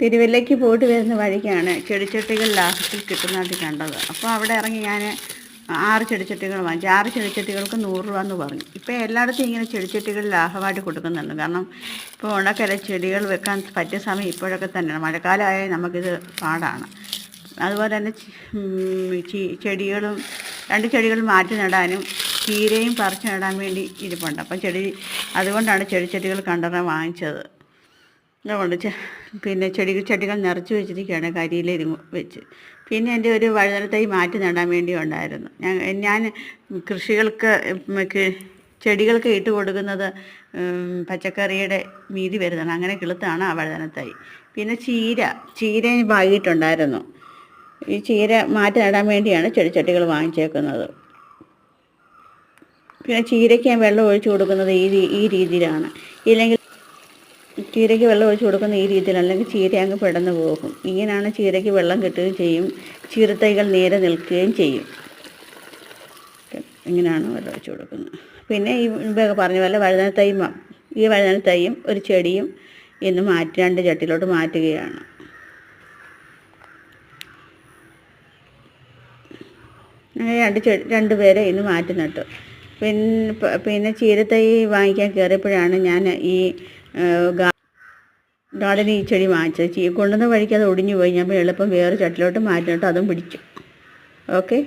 തിരുവല്ലയ്ക്ക് പോയിട്ട് വരുന്ന വഴിക്കാണ് ചെടിച്ചട്ടികൾ ലാഭത്തിൽ കിട്ടുന്നതായിട്ട് കണ്ടത്. അപ്പോൾ അവിടെ ഇറങ്ങി ഞാൻ ആറ് ചെടിച്ചട്ടികൾ വാങ്ങിച്ചു. ആറ് ചെടിച്ചട്ടികൾക്ക് നൂറ് രൂപ എന്ന് പറഞ്ഞു. ഇപ്പോൾ എല്ലായിടത്തും ഇങ്ങനെ ചെടിച്ചട്ടികൾ ലാഭമായിട്ട് കൊടുക്കുന്നുണ്ട്. കാരണം ഇപ്പോൾ ഉണക്കല ചെടികൾ വെക്കാൻ പറ്റിയ സമയം ഇപ്പോഴൊക്കെ തന്നെയാണ്. മഴക്കാലമായാൽ നമുക്കിത് പാടാണ്. അതുപോലെ തന്നെ ചെടികളും രണ്ട് ചെടികൾ മാറ്റി നടാനും ചീരയും പറിച്ചു നടാൻ വേണ്ടി ഇരിപ്പുണ്ട്. അപ്പം ചെടി അതുകൊണ്ടാണ് ചെടിച്ചട്ടികൾ കണ്ടറ വാങ്ങിച്ചത്. അതുകൊണ്ട് പിന്നെ ചെടി ചെടികൾ നിറച്ച് വെച്ചിരിക്കുകയാണ് കരിയില വെച്ച്. പിന്നെ എന്റെ ഒരു വഴുതനത്തൈ മാറ്റി നടാൻ വേണ്ടി ഉണ്ടായിരുന്നു. ഞാൻ ഞാൻ കൃഷികൾക്ക് ചെടികൾക്ക് ഇട്ട് കൊടുക്കുന്നത് പച്ചക്കറിയുടെ മീതി വരുന്നതാണ്. അങ്ങനെ കിളുത്താണ് ആ വഴുതനത്തൈ. പിന്നെ ചീര ചീര വാങ്ങിയിട്ടുണ്ടായിരുന്നു. ഈ ചീര മാറ്റി നടാൻ വേണ്ടിയാണ് ചെടിച്ചട്ടികൾ വാങ്ങിച്ചേക്കുന്നത്. പിന്നെ ചീരയ്ക്ക് ഞാൻ വെള്ളം ഒഴിച്ചു കൊടുക്കുന്നത് ഈ ഈ രീതിയിലാണ്. ഇല്ലെങ്കിൽ ചീരയ്ക്ക് വെള്ളം ഒഴിച്ച് കൊടുക്കുന്ന ഈ രീതിയിൽ അല്ലെങ്കിൽ ചീര അങ്ങ് പെടന്ന് പോകും. ഇങ്ങനെയാണ് ചീരയ്ക്ക് വെള്ളം കിട്ടുകയും ചെയ്യും. ചീരത്തൈകൾ നേരെ നിൽക്കുകയും ചെയ്യും. ഇങ്ങനെയാണ് വെള്ളം ഒഴിച്ച് കൊടുക്കുന്നത്. പിന്നെ ഈ പറഞ്ഞ പോലെ വഴുതന മ- ഈ വഴുതനത്തൈയും ഒരു ചെടിയും ഇന്ന് മാറ്റി രണ്ട് ചട്ടിയിലോട്ട് മാറ്റുകയാണ്. അങ്ങനെ രണ്ട് ചെടി രണ്ട് പേരെ ഇന്ന് മാറ്റി നട്ടു പിന്നെ പിന്നെ ചീരത്തൈ വാങ്ങിക്കാൻ കയറിയപ്പോഴാണ് ഞാൻ ഈ ഗാർഡനിൽ ഈ ചെടി വാങ്ങിച്ചത്. ചീ കൊണ്ടുവന്ന വഴിക്ക് അത് ഒടിഞ്ഞു പോയി ഞാൻ എളുപ്പം വേറെ ചട്ടിലോട്ട് മാറ്റിയിട്ട് അതും പിടിച്ചു. ഓക്കെ?